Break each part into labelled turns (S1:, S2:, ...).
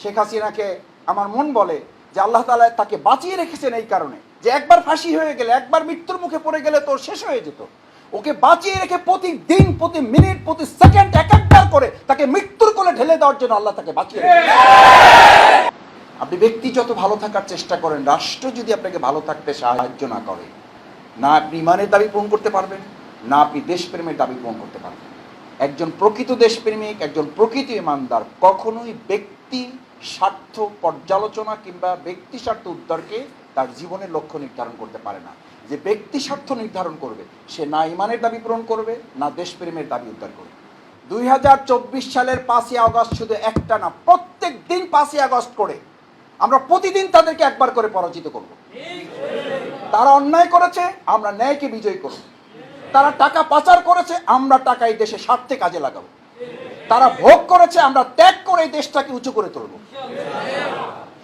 S1: শেখ হাসিনাকে আমার মন বলে যে আল্লাহ তালা তাকে বাঁচিয়ে রেখেছেন এই কারণে। যে একবার ফাঁসি হয়ে গেলে, একবার মৃত্যুর মুখে পড়ে গেলে তোর শেষ হয়ে যেত। ওকে বাঁচিয়ে রেখে প্রতিদিন, প্রতি মিনিট, প্রতি সেকেন্ড এক একবার করে তাকে মৃত্যুর কোলে ঢেলে দেওয়ার জন্য আল্লাহ তাকে বাঁচিয়ে আপনি ব্যক্তি যত ভালো থাকার চেষ্টা করেন, রাষ্ট্র যদি আপনাকে ভালো থাকতে সাহায্য না করে, না আপনি ইমানের দাবি পূরণ করতে পারবেন, না আপনি দেশপ্রেমের দাবি পূরণ করতে পারবেন। একজন প্রকৃত দেশপ্রেমিক, একজন প্রকৃত ইমানদার কখনোই ব্যক্তি স্বার্থ পর্যালোচনা কিংবা ব্যক্তি স্বার্থ উদ্ধারকে তার জীবনের লক্ষ্য নির্ধারণ করতে পারে না। যে ব্যক্তি স্বার্থ নির্ধারণ করবে, সে না ইমানের দাবি পূরণ করবে, না দেশপ্রেমের দাবি উদ্ধার করবে। দুই হাজার চব্বিশ সালের পাঁচই আগস্ট শুধু একটা না, প্রত্যেক দিন পাঁচই আগস্ট করে আমরা প্রতিদিন তাদেরকে একবার করে পরাজিত করব। তারা অন্যায় করেছে, আমরা ন্যায়কে বিজয় করব। তারা টাকা পাচার করেছে, আমরা টাকা এই দেশে স্বার্থে কাজে লাগাবো। তারা ভোগ করেছে, আমরা ত্যাগ করে এই দেশটাকে উঁচু করে তুলব।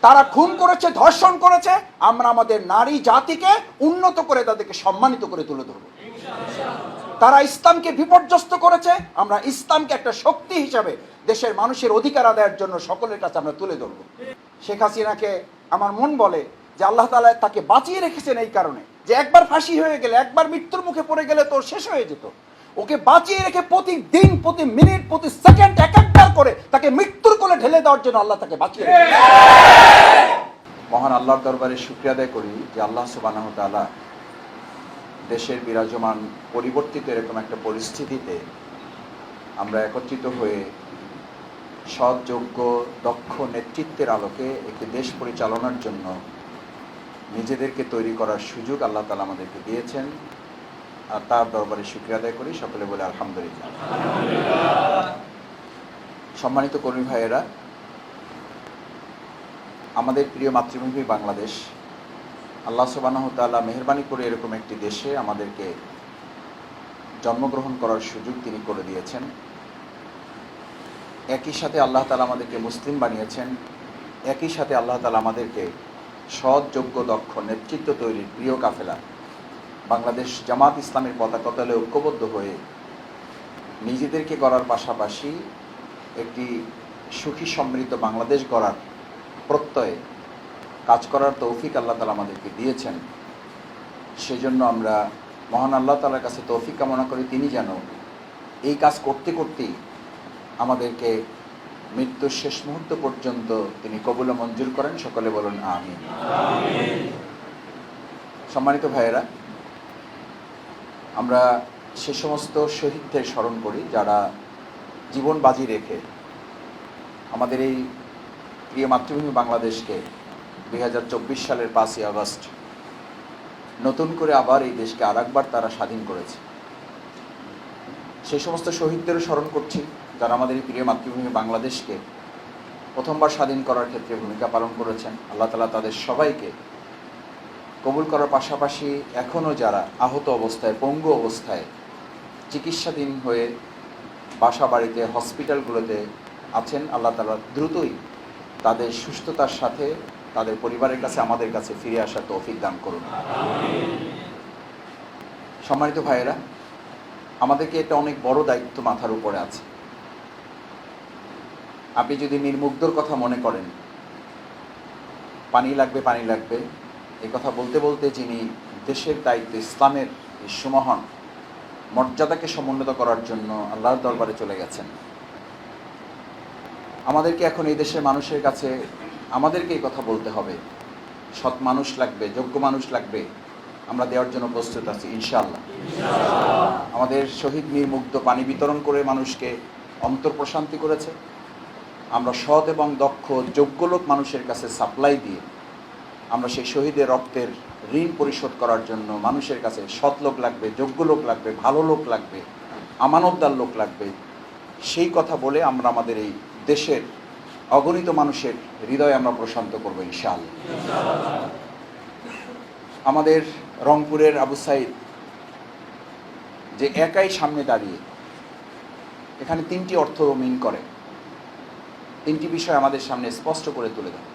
S1: তারা খুন করেছে, ধর্ষণ করেছে, আমরা আমাদের নারী জাতিকে উন্নত করে তাদেরকে সম্মানিত করে তুলে ধরবো। তারা ইসলামকে বিপর্যস্ত করেছে, আমরা ইসলামকে একটা শক্তি হিসাবে দেশের মানুষের অধিকার আদায়ের জন্য সকলের কাছে আমরা তুলে ধরব। শেখ হাসিনাকে আমার মন বলে যে আল্লাহ তালা তাকে বাঁচিয়ে রেখেছেন এই কারণে, যে একবার ফাঁসি হয়ে গেলে, একবার মৃত্যুর মুখে পড়ে গেলে তোর শেষ হয়ে যেত। ওকে বাঁচিয়ে রেখে প্রতিদিন, প্রতি মিনিট, প্রতি সেকেন্ড এক এক একবার করে তাকে মৃত্যুর কোলে ঢেলে দেওয়ার জন্য আল্লাহ তাকে বাঁচিয়ে মহান আল্লাহর দরবারে শুক্রিয়া আদায় করি যে আল্লাহ সুবাহ দেশের বিরাজমান পরিবর্তিত এরকম একটা পরিস্থিতিতে আমরা একত্রিত হয়ে সৎ যোগ্য দক্ষ নেতৃত্বের আলোকে একটি দেশ পরিচালনার জন্য নিজেদেরকে তৈরি করার সুযোগ আল্লাহ তালা আমাদেরকে দিয়েছেন। আর তার দরবারে শুক্রিয়া আদায় করি। সকলে বলে আলহামদুলিল্লাহ। সম্মানিত কর্মী ভাইয়েরা, আমাদের প্রিয় মাতৃভূমি বাংলাদেশ, আল্লাহ সুবাহ তাআলা মেহরবানি করে এরকম একটি দেশে আমাদেরকে জন্মগ্রহণ করার সুযোগ তিনি করে দিয়েছেন। একই সাথে আল্লাহ তালা আমাদেরকে মুসলিম বানিয়েছেন। একই সাথে আল্লাহ তালা আমাদেরকে সৎ, যোগ্য, দক্ষ, নেতৃত্ব তৈরির প্রিয় কাফেলা বাংলাদেশ জামাত ইসলামের পতাকা ঐক্যবদ্ধ হয়ে নিজেদেরকে করার পাশাপাশি একটি সুখী সমৃদ্ধ বাংলাদেশ গড়ার প্রত্যয়ে কাজ করার তৌফিক আল্লাহ তালা আমাদেরকে দিয়েছেন। সেজন্য আমরা মহান আল্লাহ তালার কাছে তৌফিক কামনা করি, তিনি যেন এই কাজ করতে করতেই আমাদেরকে মৃত্যুর শেষ মুহূর্ত পর্যন্ত তিনি কবুল মঞ্জুর করেন। সকলে বলুন আমি সম্মানিত ভাইয়েরা, আমরা সে সমস্ত শহীদদের স্মরণ করি, যারা জীবন বাজি রেখে আমাদের এই প্রিয় মাতৃভূমি বাংলাদেশকে দুই হাজার চব্বিশ সালের পাঁচই আগস্ট নতুন করে আবার এই দেশকে আরেকবার তারা স্বাধীন করেছে। সেই সমস্ত শহীদদেরও স্মরণ করছি, যারা আমাদের এই প্রিয় মাতৃভূমি বাংলাদেশকে প্রথমবার স্বাধীন করার ক্ষেত্রে ভূমিকা পালন করেছেন। আল্লাহ তালা তাদের সবাইকে কবুল করার পাশাপাশি এখনও যারা আহত অবস্থায়, পঙ্গু অবস্থায় চিকিৎসাধীন হয়ে বাসা বাড়িতে হসপিটালগুলোতে আছেন, আল্লাহ তালা দ্রুতই তাদের সুস্থতার সাথে তাদের পরিবারের কাছে, আমাদের কাছে ফিরে আসার তৌফিক দান করুন। সম্মানিত ভাইয়েরা, আমাদেরকে এটা অনেক বড় দায়িত্ব মাথার উপরে আছে। আপনি যদি নির্মুগ্ধর কথা মনে করেন, পানি লাগবে পানি লাগবে এই কথা বলতে বলতে যিনি দেশের দায়িত্ব, ইসলামের সুমহান মর্যাদাকে সমুন্নত করার জন্য আল্লাহর দরবারে চলে গেছেন। আমাদেরকে এখন এই দেশের মানুষের কাছে আমাদেরকে এই কথা বলতে হবে। সৎ মানুষ লাগবে যোগ্য মানুষ লাগবে। আমরা দেওয়ার জন্য প্রস্তুত আছি ইনশাআল্লাহ। আমাদের শহীদ মীর মুগ্ধ পানি বিতরণ করে মানুষকে অন্তর প্রশান্তি করেছে। আমরা সৎ এবং দক্ষ যোগ্য লোক মানুষের কাছে সাপ্লাই দিয়ে আমরা সেই শহীদের রক্তের ঋণ পরিশোধ করার জন্য মানুষের কাছে সৎ লোক লাগবে, যোগ্য লোক লাগবে, ভালো লোক লাগবে, আমানতদার লোক লাগবে। সেই কথা বলে আমরা আমাদের এই দেশের অগণিত মানুষের হৃদয় আমরা প্রশান্ত করব ইনশাল আমাদের রংপুরের আবু সাইদ যে একাই সামনে দাঁড়িয়ে এখানে তিনটি অর্থ মিন করে। তিনটি বিষয় আমাদের সামনে স্পষ্ট করে তুলে দেয়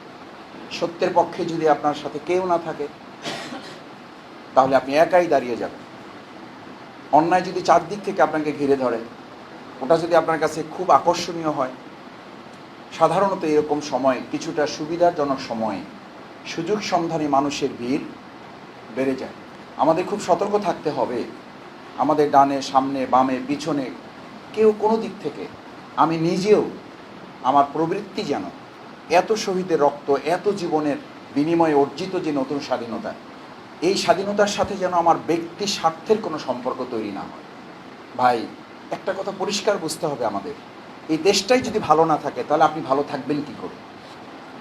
S1: সত্যের পক্ষে যদি আপনার সাথে কেউ না থাকে, তাহলে আপনি একাই দাঁড়িয়ে যাবেন। অন্যায় যদি চারদিক থেকে আপনাকে ঘিরে ধরে, ওটা যদি আপনার কাছে খুব আকর্ষণীয় হয়, সাধারণত এরকম সময় কিছুটা সুবিধাজনক সময়ে সুযোগ সন্ধানী মানুষের ভিড় বেড়ে যায়। আমাদের খুব সতর্ক থাকতে হবে। আমাদের ডানে, সামনে, বামে, পিছনে কেউ কোনো দিক থেকে আমি নিজেও আমার প্রবৃত্তি যেন এত শহীদের রক্ত, এত জীবনের বিনিময়ে অর্জিত যে নতুন স্বাধীনতা, এই স্বাধীনতার সাথে যেন আমার ব্যক্তি স্বার্থের কোনো সম্পর্ক তৈরি না হয়। ভাই, একটা কথা পরিষ্কার বুঝতে হবে আমাদের। এই দেশটাই যদি ভালো না থাকে, তাহলে আপনি ভালো থাকবেন কি করে?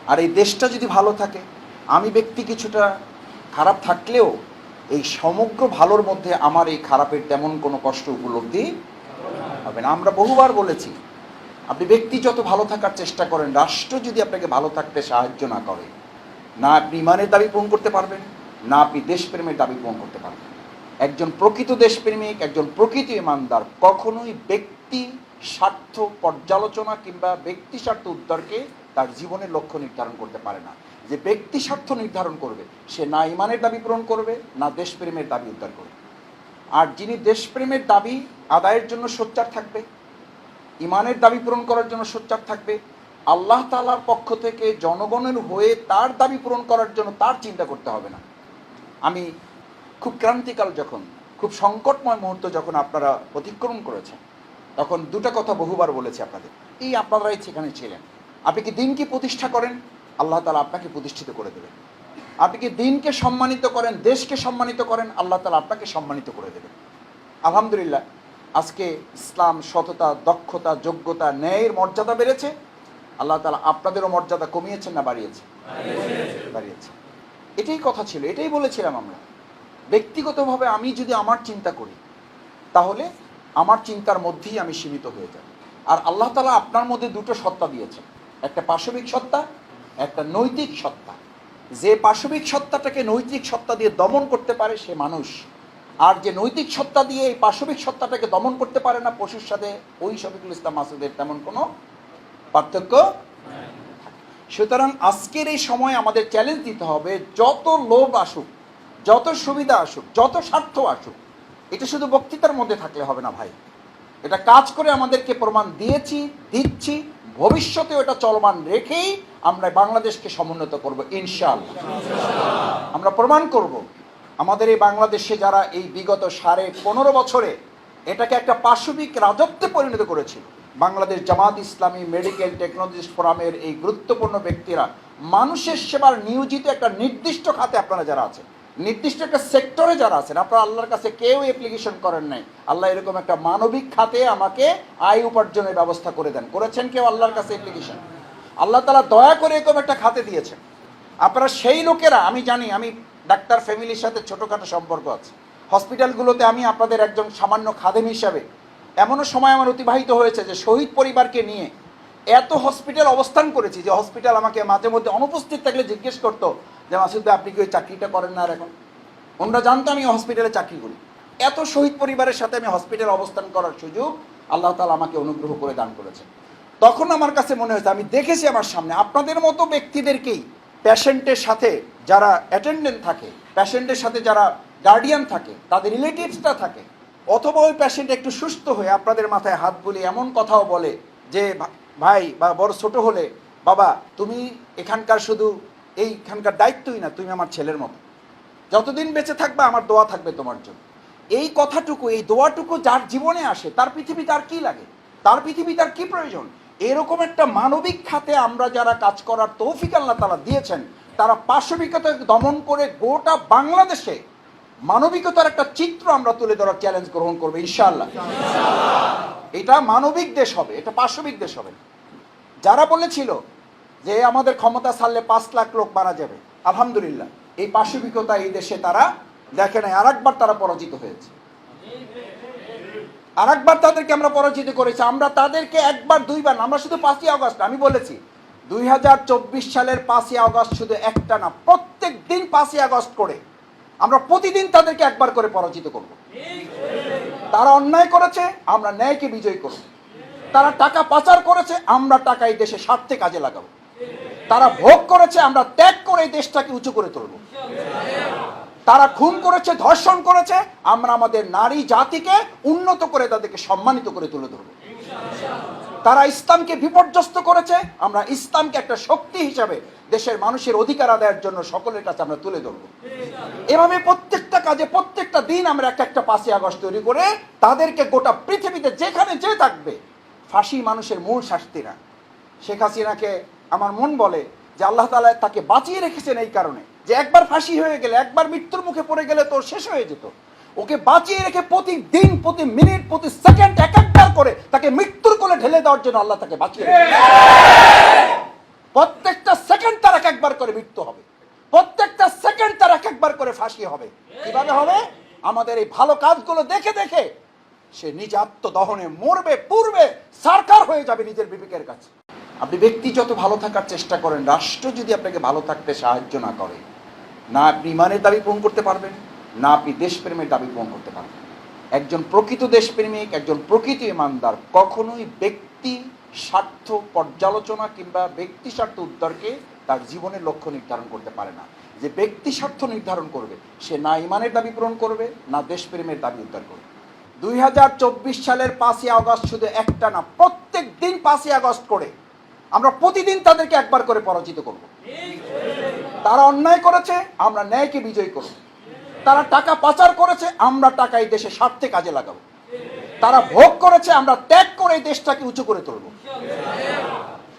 S1: আর এই দেশটা যদি ভালো থাকে, আমি ব্যক্তি কিছুটা খারাপ থাকলেও এই সমগ্র ভালোর মধ্যে আমার এই খারাপের তেমন কোনো কষ্ট উপলব্ধি হবে না। আমরা বহুবার বলেছি আপনি ব্যক্তি যত ভালো থাকার চেষ্টা করেন, রাষ্ট্র যদি আপনাকে ভালো থাকতে সাহায্য না করে, না আপনি ইমানের দাবি পূরণ করতে পারবেন, না আপনি দেশপ্রেমের দাবি পূরণ করতে পারবেন। একজন প্রকৃত দেশপ্রেমিক, একজন প্রকৃত ইমানদার কখনোই ব্যক্তি স্বার্থ পর্যালোচনা কিংবা ব্যক্তি স্বার্থ উদ্ধারকে তার জীবনের লক্ষ্য নির্ধারণ করতে পারে না। যে ব্যক্তি স্বার্থ নির্ধারণ করবে, সে না ইমানের দাবি পূরণ করবে, না দেশপ্রেমের দাবি উদ্ধার করবে। আর যিনি দেশপ্রেমের দাবি আদায়ের জন্য সোচ্চার থাকবে ইমানের দাবি পূরণ করার জন্য সোচ্চার থাকবে। আল্লাহ তালার পক্ষ থেকে জনগণের হয়ে তার দাবি পূরণ করার জন্য তার চিন্তা করতে হবে না। আমি খুব ক্রান্তিকাল যখন, খুব সংকটময় মুহূর্ত যখন আপনারা অতিক্রম করেছেন, তখন দুটো কথা বহুবার বলেছি আপনাদের। এই আপনারাই সেখানে ছিলেন। আপনি কি দিনকে প্রতিষ্ঠা করেন? আল্লাহ তালা আপনাকে প্রতিষ্ঠিত করে দেবেন। আপনি কি দিনকে সম্মানিত করেন? দেশকে সম্মানিত করেন? আল্লাহ তালা আপনাকে সম্মানিত করে দেবেন। আলহামদুলিল্লাহ আজকে ইসলাম সততা দক্ষতা যোগ্যতা ন্যায়ের মর্যাদা বেড়েছে। আল্লাহ তালা আপনাদেরও মর্যাদা কমিয়েছেন না বাড়িয়েছে বাড়িয়েছে এটাই কথা ছিল এটাই বলেছিলাম আমরা। ব্যক্তিগতভাবে আমি যদি আমার চিন্তা করি তাহলে আমার চিন্তার মধ্যেই আমি সীমিত হয়ে যাব আর আল্লাহ তালা আপনার মধ্যে দুটো সত্তা দিয়েছেন। একটা পাশবিক সত্তা একটা নৈতিক সত্তা। যে পাশবিক সত্তাটাকে নৈতিক সত্তা দিয়ে দমন করতে পারে সে মানুষ। আর যে নৈতিক সত্তা দিয়ে এই পাশবিক সত্তাটাকে দমন করতে পারে না, পশুর সাথে ওই শফিকুল ইসলাম মাসুদের তেমন কোনো পার্থক্য সুতরাং আজকের এই সময় আমাদের চ্যালেঞ্জ দিতে হবে, যত লোভ আসুক, যত সুবিধা আসুক, যত স্বার্থ আসুক, এটা শুধু বক্তৃতার মধ্যে থাকলে হবে না ভাই। এটা কাজ করে আমাদেরকে প্রমাণ দিয়েছি, দিচ্ছি, ভবিষ্যতে ওটা চলমান রেখেই আমরা বাংলাদেশকে সমুন্নত করব, ইনশাআল্লাহ। আমরা প্রমাণ করব আমাদের এই বাংলাদেশে যারা এই বিগত সাড়ে পনেরো বছরে এটাকে একটা পাশবিক রাজত্বে পরিণত করেছিল, বাংলাদেশ জামাত ইসলামী মেডিকেল টেকনোলজিস্ট ফোরামের এই গুরুত্বপূর্ণ ব্যক্তিরা, মানুষের সেবার নিয়োজিত একটা নির্দিষ্ট খাতে আপনারা যারা আছেন, নির্দিষ্ট একটা সেক্টরে যারা আছেন, আপনারা আল্লাহর কাছে কেউ অ্যাপ্লিকেশন করেন নাই, আল্লাহ এরকম একটা মানবিক খাতে আমাকে আয় উপার্জনের ব্যবস্থা করে দেন। করেছেন কেউ আল্লাহর কাছে অ্যাপ্লিকেশন আল্লাহ তালা দয়া করে এরকম একটা খাতে দিয়েছেন। আপনারা সেই লোকেরা, আমি জানি, আমি ডাক্তার ফ্যামিলির সাথে ছোটোখাটো সম্পর্ক আছে। হসপিটালগুলোতে আমি আপনাদের একজন সামান্য খাদেম হিসাবে এমনও সময় আমার অতিবাহিত হয়েছে যে শহীদ পরিবারকে নিয়ে এত হসপিটাল অবস্থান করেছি যে হসপিটাল আমাকে মাঝে মধ্যে অনুপস্থিত থাকলে জিজ্ঞেস করতো যে, মাসুদ ভাই, আপনি কি ওই চাকরিটা করেন না আর এখন? ওনারা জানতো আমি হসপিটালে চাকরি করি। এত শহীদ পরিবারের সাথে আমি হসপিটালে অবস্থান করার সুযোগ আল্লাহ তালা আমাকে অনুগ্রহ করে দান করেছে তখন আমার কাছে মনে হয়েছে, আমি দেখেছি আমার সামনে। আপনাদের মতো ব্যক্তিদেরকেই পেশেন্টের সাথে যারা অ্যাটেন্ডেন্ট থাকে প্যাশেন্টের সাথে যারা গার্ডিয়ান থাকে, তাদের রিলেটিভসটা থাকে, অথবা ওই পেশেন্ট একটু সুস্থ হয়ে আপনাদের মাথায় হাত বুলিয়ে এমন কথাও বলে যে ভাই বা বড় ছোট হলে, বাবা তুমি এখানকার শুধু এইখানকার দায়িত্বই না, তুমি আমার ছেলের মতো। যতদিন বেঁচে থাকবে, আমার দোয়া থাকবে তোমার জন্য। এই কথাটুকু, এই দোয়াটুকু যার জীবনে আসে, তার পৃথিবী তার কি লাগে? তার পৃথিবী তার কি প্রয়োজন? এরকম একটা মানবিক খাতে আমরা যারা কাজ করার তৌফিক আল্লাহ তারা দিয়েছেন, তারা পাশবিকতা দমন করে গোটা বাংলাদেশে মানবিকতার একটা চিত্র আমরা তুলে ধরার চ্যালেঞ্জ গ্রহণ করব, ইনশাআল্লাহ। এটা মানবিক দেশ হবে, এটা পার্শ্ববিক দেশ হবে। যারা বলেছিল যে আমাদের ক্ষমতা ছাড়লে পাঁচ লাখ লোক মারা যাবে, আলহামদুলিল্লাহ। এই পাশবিকতা এই দেশে তারা দেখে নাই, আরেকবার তারা পরাজিত হয়েছে। আরেকবার তাদেরকে আমরা পরাজিত করেছি। আমরা তাদেরকে একবার, দুইবার আমরা শুধু পাঁচই আগস্ট আমি বলেছি, দুই হাজার চব্বিশ সালের পাঁচই আগস্ট শুধু একটা না, প্রত্যেক দিন পাঁচই আগস্ট করে আমরা প্রতিদিন তাদেরকে একবার করে পরাজিত করব। তারা অন্যায় করেছে, আমরা ন্যায়কে বিজয় করব। তারা টাকা পাচার করেছে, আমরা টাকা এই দেশে স্বার্থে কাজে লাগাবো। তারা ভোগ করেছে, আমরা ত্যাগ করে এই দেশটাকে উঁচু করে তুলব। তারা খুন করেছে, ধর্ষণ করেছে, আমরা আমাদের নারী জাতিকে উন্নত করে তাদেরকে সম্মানিত করে তুলে ধরব। তারা ইসলামকে বিপর্যস্ত করেছে, আমরা ইসলামকে একটা শক্তি হিসাবে দেশের মানুষের অধিকার আদায়ের জন্য সকলের কাছে আমরা তুলে ধরব। এভাবে প্রত্যেকটা কাজে, প্রত্যেকটা দিন আমরা একটা একটা পাঁচই আগস্ট তৈরি করে তাদেরকে গোটা পৃথিবীতে যেখানে যে থাকবে, ফাঁসি মানুষের মূল শাস্তি না শেখ হাসিনাকে আমার মন বলে যে আল্লাহ তালা তাকে বাঁচিয়ে রেখেছেন এই কারণে। যে একবার ফাঁসি হয়ে গেলে, একবার মৃত্যুর মুখে পড়ে গেলে তোর শেষ হয়ে যেত। ওকে বাঁচিয়ে রেখে প্রতিদিন, প্রতি মিনিট, প্রতি সেকেন্ড এক একবার করে তাকে মৃত্যুর কোলে ঢেলে দেওয়ার জন্য আল্লাহ তাকে বাঁচিয়ে প্রত্যেকটা সেকেন্ড তার এক একবার করে মৃত্যু হবে। প্রত্যেকটা সেকেন্ড তার এক একবার করে ফাঁসি হবে। কীভাবে হবে? আমাদের এই ভালো কাজগুলো দেখে দেখে সে নিজ আত্মদহনে মরবে পূর্বে সরকার হয়ে যাবে নিজের বিবেকের কাছে। আপনি ব্যক্তি যত ভালো থাকার চেষ্টা করেন, রাষ্ট্র যদি আপনাকে ভালো থাকতে সাহায্য না করে না আপনি ইমানের দাবি পূরণ করতে পারবেন, না আপনি দেশপ্রেমের দাবি পূরণ করতে পারবেন। একজন প্রকৃত দেশপ্রেমিক, একজন প্রকৃত ইমানদার কখনোই ব্যক্তি স্বার্থ পর্যালোচনা কিংবা ব্যক্তি স্বার্থ উদ্ধারকে তার জীবনের লক্ষ্য নির্ধারণ করতে পারে না। যে ব্যক্তি স্বার্থ নির্ধারণ করবে, সে না ইমানের দাবি পূরণ করবে, না দেশপ্রেমের দাবি উদ্ধার করবে। দুই হাজার চব্বিশ সালের পাঁচই আগস্ট শুধু একটা না, প্রত্যেক দিন পাঁচই আগস্ট করে আমরা প্রতিদিন তাদেরকে একবার করে পরাজিত করব। তারা অন্যায় করেছে, আমরা ন্যায়কে বিজয় করব। তারা টাকা পাচার করেছে, আমরা টাকা এই দেশে স্বার্থে কাজে লাগাবো। তারা ভোগ করেছে, আমরা ত্যাগ করে এই দেশটাকে উঁচু করে তুলব।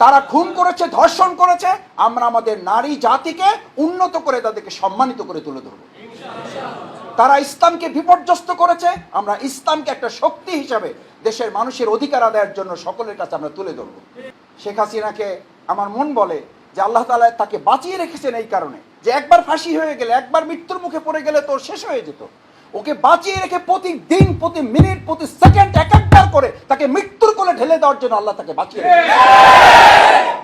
S1: তারা খুন করেছে, ধর্ষণ করেছে, আমরা আমাদের নারী জাতিকে উন্নত করে তাদেরকে সম্মানিত করে তুলে ধরবো। তারা ইসলামকে বিপর্যস্ত করেছে, আমরা ইসলামকে একটা শক্তি হিসাবে দেশের মানুষের অধিকার আদায়ের জন্য সকলের কাছে আমরা তুলে ধরব। শেখ হাসিনাকে আমার মন বলে যে আল্লাহ তালা তাকে বাঁচিয়ে রেখেছেন এই কারণে। যে একবার ফাঁসি হয়ে গেলে, একবার মৃত্যুর মুখে পড়ে গেলে তোর শেষ হয়ে যেত। ওকে বাঁচিয়ে রেখে প্রতিদিন, প্রতি মিনিট, প্রতি সেকেন্ড এক একবার করে তাকে মৃত্যুর কোলে ঢেলে দেওয়ার জন্য আল্লাহ তাকে বাঁচিয়ে রেখেছেন।